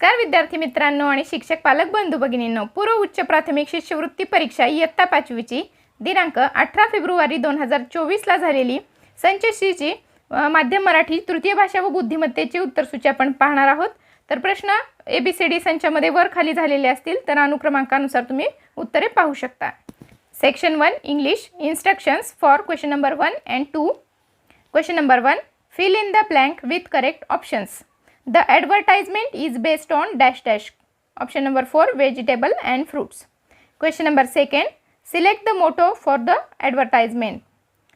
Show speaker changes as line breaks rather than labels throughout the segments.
नमस्कार विद्यार्थी मित्रांनो आणि शिक्षक पालक बंधू भगिनींनो. पूर्व उच्च प्राथमिक शिष्यवृत्ती परीक्षा इयत्ता पाचवीची दिनांक अठरा फेब्रुवारी दोन हजार चोवीसला झालेली. संचशीची माध्यम मराठी तृतीय भाषा व बुद्धिमत्तेची उत्तरसूची आपण पाहणार आहोत. तर प्रश्न ए बी सी डी संचामध्ये वर खाली झालेले असतील तर अनुक्रमांकानुसार तुम्ही उत्तरे पाहू शकता. Section one English instructions for question number one and two question number one fill in the blank with correct options The advertisement is based on dash dash. Option number 4 Vegetable and fruits. Question number 2 Select the motto for the advertisement.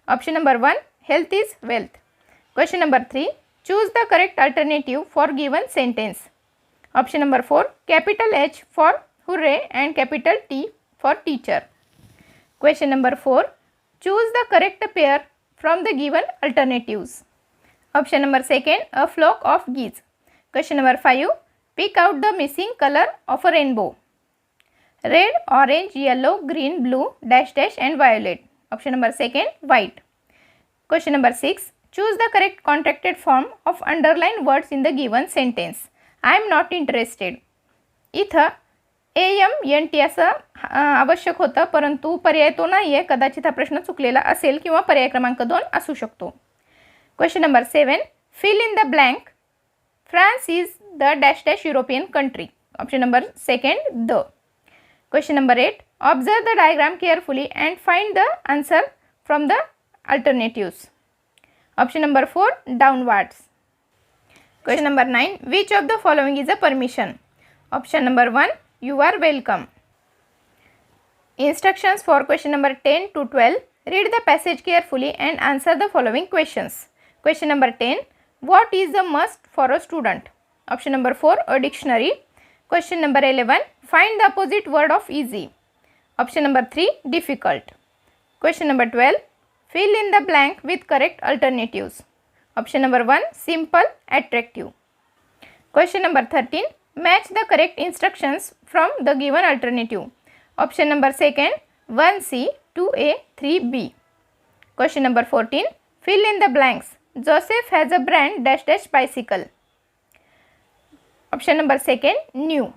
Option number 1 Health is wealth. Question number 3 Choose the correct alternative for given sentence. Option number 4 Capital H for hooray and capital T for teacher. Question number 4 Choose the correct pair from the given alternatives. Option number 2 A flock of geese. Question number five pick out the missing colour of a rainbow red orange yellow green blue dash dash and violet option number second white question number six choose the correct contracted form of underline words in the given sentence I am not interested इथं A M N T असं आवश्यक होतं परंतु पर्याय तो नाही आहे कदाचित हा प्रश्न चुकलेला असेल किंवा पर्याय क्रमांक दोन असू शकतो. Question number seven fill in the blank France is the dash dash European country. Option number second, the. Question number 8. Observe the diagram carefully and find the answer from the alternatives. Option number 4. Downwards. Question number 9. Which of the following is a permission? Option number 1. You are welcome. Instructions for question number 10 to 12. Read the passage carefully and answer the following questions. Question number 10. What is the must for a student? Option number 4. A dictionary. Question number 11. Find the opposite word of easy. Option number 3. Difficult. Question number 12. Fill in the blank with correct alternatives. Option number 1 simple attractive. Question number 13 match the correct instructions from the given alternative. Option number 2nd 1C 2A 3B. Question number 14 fill in the blanks. Joseph has a brand dash dash bicycle. Option number 2nd new.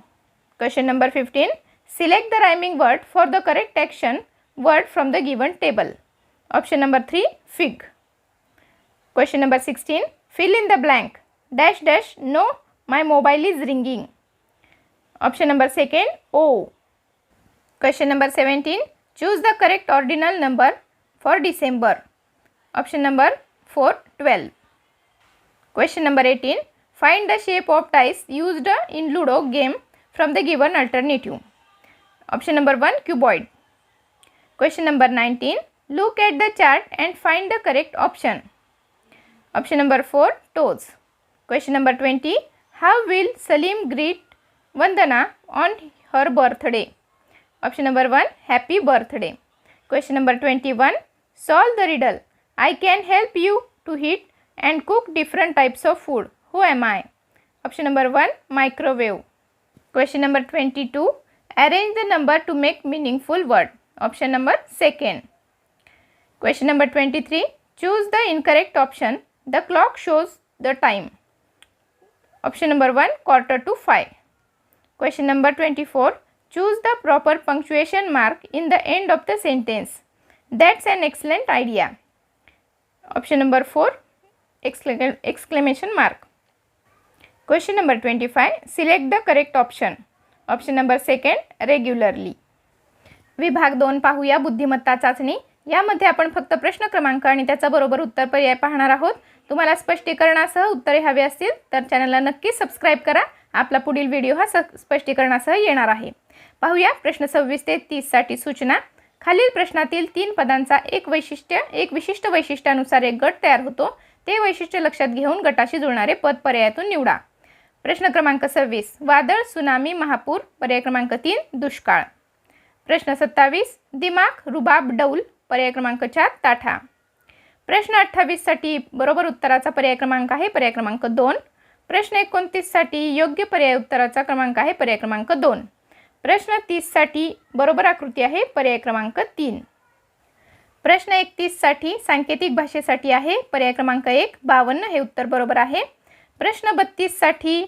Question number 15 select the rhyming word for the correct action word from the given table. Option number 3 fig. Question number 16 fill in the blank dash dash no my mobile is ringing. Option number 2nd O. Question number 17 choose the correct ordinal number for December. Option number 4 12. Question number 18 find the shape of dice used in Ludo game from the given alternative. Option number 1 cuboid. Question number 19 look at the chart and find the correct option. Option number 4 toes. Question number 20 How will Salim greet Vandana on her birthday? Option number 1 Happy birthday. Question number 21 Solve the riddle. I can help you to heat and cook different types of food. Who am I? Option number 1 Microwave. Question number 22 Arrange the number to make meaningful word. Option number 2nd. Question number 23 Choose the incorrect option. The clock shows the time. Option number 1 quarter to 5. Question number 24 Choose the proper punctuation mark in the end of the sentence. That's an excellent idea. Option number four एक्सक्ले exclamation mark question number twenty five select the correct option option number second regularly विभाग दोन पाहूया बुद्धिमत्ता चाचणी. यामध्ये आपण फक्त प्रश्न क्रमांक आणि त्याचा बरोबर उत्तर पर्याय पाहणार आहोत. तुम्हाला स्पष्टीकरणासह उत्तरे हवी असतील तर चॅनलला नक्की सबस्क्राईब करा. आपला पुढील व्हिडिओ हा स स्पष्टीकरणासह येणार आहे. पाहूया प्रश्न सव्वीस ते तीससाठी सूचना. खालील प्रश्नातील तीन पदांचा एक वैशिष्ट्य एक विशिष्ट वैशिष्ट्यानुसार एक गट तयार होतो. ते वैशिष्ट्य लक्षात घेऊन गटाशी जुळणारे पद पर्यायातून निवडा. प्रश्न क्रमांक सव्वीस. वादळ सुनामी महापूर. पर्याय क्रमांक तीन दुष्काळ. प्रश्न सत्तावीस. दिमाग रुबाब डौल. पर्याय क्रमांक चार ताठा. प्रश्न अठ्ठावीससाठी बरोबर उत्तराचा पर्याय क्रमांक आहे पर्याय क्रमांक दोन. प्रश्न एकोणतीससाठी योग्य पर्याय उत्तराचा क्रमांक आहे पर्याय क्रमांक दोन. प्रश्न तीससाठी बरोबर आकृती आहे पर्याय क्रमांक तीन. प्रश्न एकतीससाठी सांकेतिक भाषेसाठी आहे पर्याय क्रमांक एक बावन्न हे उत्तर बरोबर आहे. प्रश्न बत्तीससाठी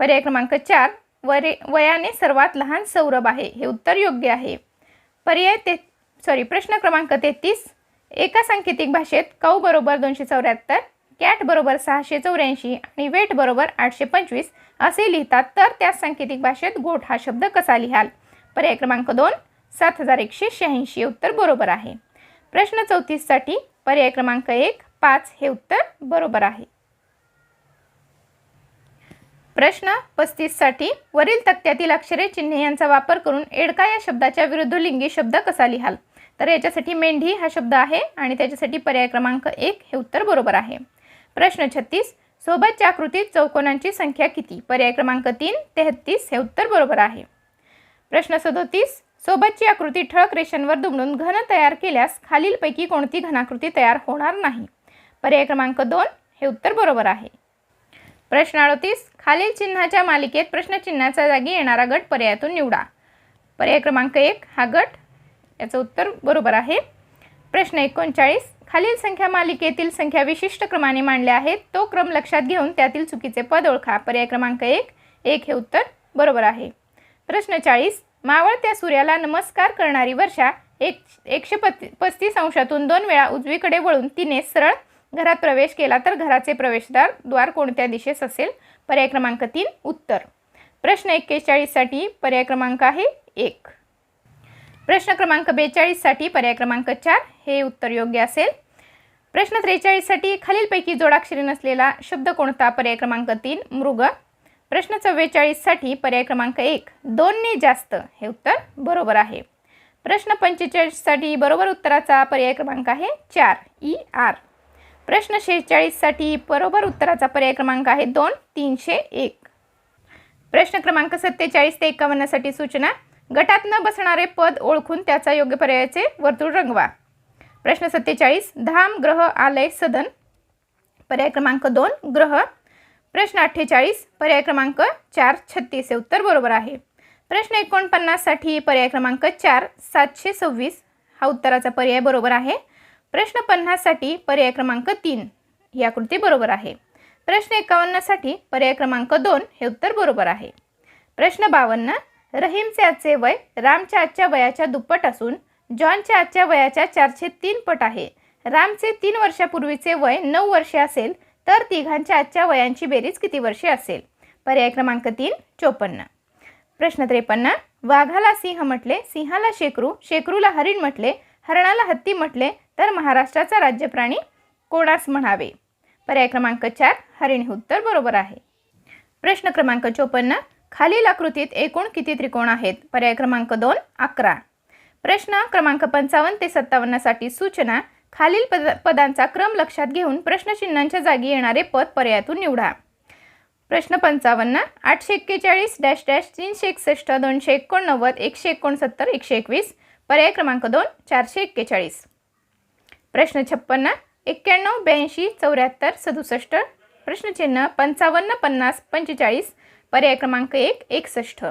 पर्याय क्रमांक चार वरे वयाने सर्वात लहान सौरभ आहे हे उत्तर योग्य आहे. पर्याय ते सॉरी प्रश्न क्रमांक तेहतीस एका सांकेतिक भाषेत कौ बरोबर दोनशे चौऱ्याहत्तर कॅट बरोबर सहाशे चौऱ्याऐंशी आणि वेट बरोबर आठशे पंचवीस असे लिहितात. तर त्या सांकेतिक भाषेत गोठ हा शब्द कसा लिहाल? पर्याय क्रमांक दोन सात हजार एकशे शहाऐंशी उत्तर बरोबर आहे. प्रश्न चौतीससाठी पर्याय क्रमांक एक पाच हे उत्तर बरोबर आहे. प्रश्न पस्तीससाठी वरील तक्त्यातील अक्षरे चिन्हे यांचा वापर करून एडका या शब्दाच्या विरुद्ध लिंगी शब्द कसा लिहाल? तर याच्यासाठी मेंढी हा शब्द आहे आणि त्याच्यासाठी पर्याय क्रमांक एक हे उत्तर बरोबर आहे. प्रश्न छत्तीस. सोबतच्या आकृतीत चौकोनांची संख्या किती? पर्याय क्रमांक तीन तेहत्तीस हे उत्तर बरोबर आहे. प्रश्न सदोतीस. सोबतची आकृती ठळक रेषांवर दुमडून घन तयार केल्यास खालीलपैकी कोणती घनाकृती तयार होणार नाही? पर्याय क्रमांक दोन हे उत्तर बरोबर आहे. प्रश्न अडतीस. खालील चिन्हाच्या मालिकेत प्रश्नचिन्हाच्या जागी येणारा गट पर्यायातून निवडा. पर्याय क्रमांक एक हा गट याचं उत्तर बरोबर आहे. प्रश्न एकोणचाळीस. खालील संख्या मालिकेतील संख्या विशिष्ट क्रमाने मांडल्या आहेत. तो क्रम लक्षात घेऊन त्यातील चुकीचे पद ओळखा. पर्याय क्रमांक एक. एक हे उत्तर बरोबर आहे. प्रश्न चाळीस. मावळत्या सूर्याला नमस्कार करणारी वर्षा एक एकशे पत पस्तीस अंशातून दोन वेळा उजवीकडे वळून तिने सरळ घरात प्रवेश केला तर घराचे प्रवेशद्वार द्वार कोणत्या दिशेस असेल? पर्याय क्रमांक तीन. उत्तर. प्रश्न एक्केचाळीससाठी पर्याय क्रमांक आहे एक. प्रश्न क्रमांक बेचाळीससाठी पर्याय क्रमांक चार. हे उत्तर योग्य असेल. प्रश्न त्रेचाळीससाठी खालीलपैकी जोडाक्षरी नसलेला शब्द कोणता? पर्याय क्रमांक तीन मृग. प्रश्न चव्वेचाळीससाठी पर्याय क्रमांक एक दोनने जास्त. हे उत्तर बरोबर आहे. प्रश्न पंचेचाळीससाठी बरोबर उत्तराचा पर्याय क्रमांक आहे चार ई आर. प्रश्न शेहेचाळीससाठी बरोबर उत्तराचा पर्याय क्रमांक आहे दोन तीनशे एक. प्रश्न क्रमांक सत्तेचाळीस ते एकावन्नसाठी सूचना. गटात न बसणारे पद ओळखून त्याचा योग्य पर्यायाचे वर्तुळ रंगवा. प्रश्न सत्तेचाळीस धाम ग्रह आलय सदन पर्याय क्रमांक दोन ग्रह. प्रश्न अठ्ठेचाळीस पर्याय क्रमांक चार छत्तीस हे उत्तर बरोबर आहे. प्रश्न एकोणपन्नाससाठी पर्याय क्रमांक चार सातशे सव्वीस हा उत्तराचा पर्याय बरोबर आहे. प्रश्न पन्नाससाठी पर्याय क्रमांक तीन ही आकृती बरोबर आहे. प्रश्न एकावन्नसाठी पर्याय क्रमांक दोन हे उत्तर बरोबर आहे. प्रश्न बावन्न रहीमचे आजचे वय रामच्या आजच्या वयाच्या दुप्पट असून जॉनच्या आजच्या वयाच्या चारशे तीन पट आहे. रामचे तीन वर्षापूर्वीचे वय नऊ वर्षे असेल तर तिघांच्या आजच्या वयांची बेरीज किती वर्षे असेल? पर्याय क्रमांक तीन चोपन्न. प्रश्न त्रेपन्न वाघाला सिंह म्हटले सिंहाला शेकरू शेकरूला हरिण म्हटले हरणाला हत्ती म्हटले तर महाराष्ट्राचा राज्यप्राणी कोणास म्हणावे? पर्याय क्रमांक चार हरिण हे उत्तर बरोबर आहे. प्रश्न क्रमांक चोपन्न खालील आकृतीत एकूण किती त्रिकोण आहेत? पर्याय क्रमांक दोन अकरा. प्रश्न क्रमांक पंचावन्न ते सत्तावन्नसाठी सूचना. खालील पद पदांचा क्रम लक्षात घेऊन प्रश्नचिन्हांच्या जागी येणारे पद पर्यायातून निवडा. प्रश्न पंचावन्न आठशे एक्केचाळीस डॅश डॅश तीनशे एकसष्ट दोनशे एकोणनव्वद एकशे एकोणसत्तर एकशे एकवीस. पर्याय क्रमांक दोन चारशे एक्केचाळीस. प्रश्न छप्पन्न एक्क्याण्णव ब्याऐंशी चौऱ्याहत्तर सदुसष्ट. प्रश्नचिन्ह पंचावन्न पन्नास पंचेचाळीस. पर्याय क्रमांक एक एकसष्ट.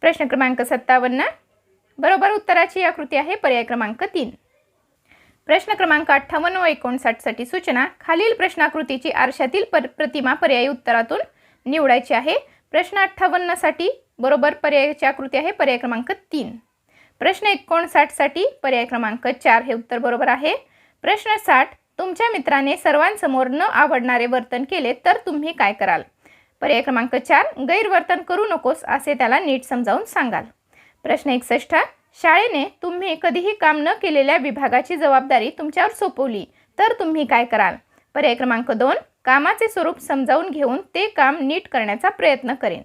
प्रश्न क्रमांक सत्तावन्न बरोबर उत्तराची आकृती आहे पर्याय क्रमांक तीन. प्रश्न क्रमांक अठ्ठावन्न व एकोणसाठसाठी सूचना. खालील प्रश्नाकृतीची आरशातील पर प्रतिमा पर्यायी उत्तरातून निवडायची आहे. प्रश्न अठ्ठावन्नसाठी बरोबर पर्यायाची आकृती आहे पर्याय क्रमांक तीन. प्रश्न एकोणसाठसाठी पर्याय क्रमांक चार हे उत्तर बरोबर आहे. प्रश्न साठ तुमच्या मित्राने सर्वांसमोर न आवडणारे वर्तन केले तर तुम्ही काय कराल? पर्याय क्रमांक चार गैरवर्तन करू नकोस असे त्याला नीट समजावून सांगाल. प्रश्न एकसष्ट. शाळेने तुम्ही कधीही काम न केलेल्या विभागाची जबाबदारी तुमच्यावर सोपवली तर तुम्ही काय कराल? पर्याय क्रमांक दोन कामाचे स्वरूप समजावून घेऊन ते काम नीट करण्याचा प्रयत्न करेन.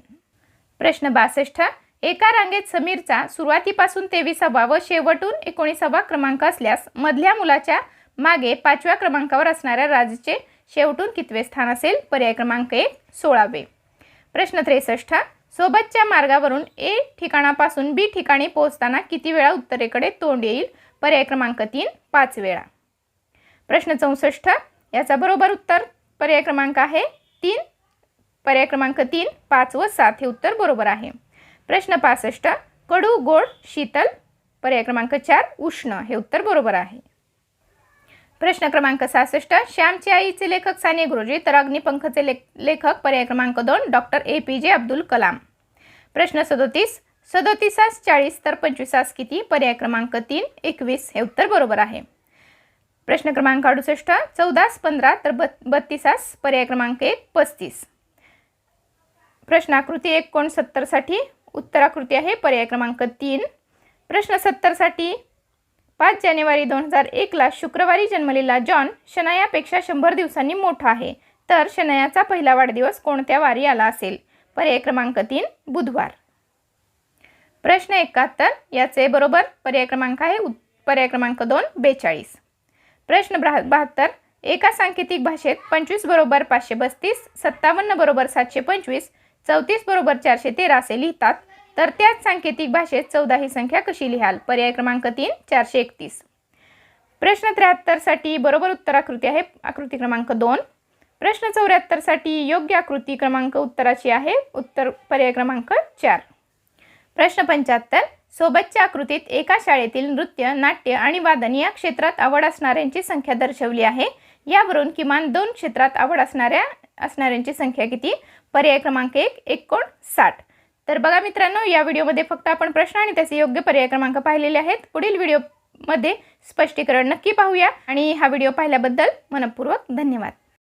प्रश्न बासष्ट. एका रांगेत समीरचा सुरुवातीपासून तेविसावा व शेवटून एकोणीसावा क्रमांक असल्यास मधल्या मुलाच्या मागे पाचव्या क्रमांकावर असणाऱ्या राजचे शेवटून कितवे स्थान असेल? पर्याय क्रमांक एक सोळावे. प्रश्न त्रेसष्ट. सोबतच्या मार्गावरून ए ठिकाणापासून बी ठिकाणी पोहोचताना किती वेळा उत्तरेकडे तोंड येईल? पर्याय क्रमांक तीन पाच वेळा. प्रश्न चौसष्ट याचा बरोबर उत्तर. पर्याय क्रमांक आहे तीन. पर्याय क्रमांक तीन पाच व सात हे उत्तर बरोबर आहे. प्रश्न पासष्ट कडू गोड शीतल. पर्याय क्रमांक चार उष्ण हे उत्तर बरोबर आहे. प्रश्न क्रमांक सहासष्ट श्यामची आईचे लेखक साने गुरुजी तर अग्निपंखचे लेख लेखक पर्याय क्रमांक दोन डॉक्टर ए पी जे अब्दुल कलाम. प्रश्न सदोतीस. सदोतीसास चाळीस तर पंचवीसास किती? पर्याय क्रमांक तीन एकवीस हे उत्तर बरोबर आहे. प्रश्न क्रमांक अडुसष्ट चौदास पंधरा तर बत बत्तीसास पर्याय क्रमांक एक पस्तीस. प्रश्नाकृती एकोणसत्तरसाठी उत्तराकृती आहे पर्याय क्रमांक तीन. प्रश्न सत्तरसाठी पाच जानेवारी दोन हजार एकला शुक्रवारी जन्मलेला जॉन शनायापेक्षा शंभर दिवसांनी मोठा आहे. तर शनायाचा पहिला वाढदिवस कोणत्या वारी आला असेल? पर्याय क्रमांक तीन बुधवार. प्रश्न एकाहत्तर याचे बरोबर पर्याय क्रमांक आहे पर्याय क्रमांक दोन बेचाळीस. प्रश्न ब्रा बहात्तर एका सांकेतिक भाषेत पंचवीस बरोबर पाचशे बस्तीस सत्तावन्न बरोबर सातशे पंचवीस चौतीस बरोबर चारशे तेरा असे लिहितात तर त्याच सांकेतिक भाषेत चौदा ही संख्या कशी लिहाल? पर्याय क्रमांक तीन चारशे एकतीस. प्रश्न त्र्याहत्तरसाठी बरोबर उत्तर आकृती आहे आकृती क्रमांक दोन प्रश्न चौऱ्याहत्तरसाठी योग्य आकृती क्रमांक उत्तराची आहे. उत्तर पर्याय क्रमांक चार. प्रश्न पंच्याहत्तर. सोबतच्या आकृतीत एका शाळेतील नृत्य नाट्य आणि वादन या क्षेत्रात आवड असणाऱ्यांची संख्या दर्शवली आहे. यावरून किमान दोन क्षेत्रात आवड असणाऱ्या असणाऱ्यांची संख्या किती? पर्याय क्रमांक एक एकोण साठ. तर बघा मित्रांनो या व्हिडिओमध्ये फक्त आपण प्रश्न आणि त्याचे योग्य पर्याय क्रमांक पाहिलेले आहेत. पुढील व्हिडिओमध्ये स्पष्टीकरण नक्की पाहूया. आणि हा व्हिडिओ पाहिल्याबद्दल मनपूर्वक धन्यवाद.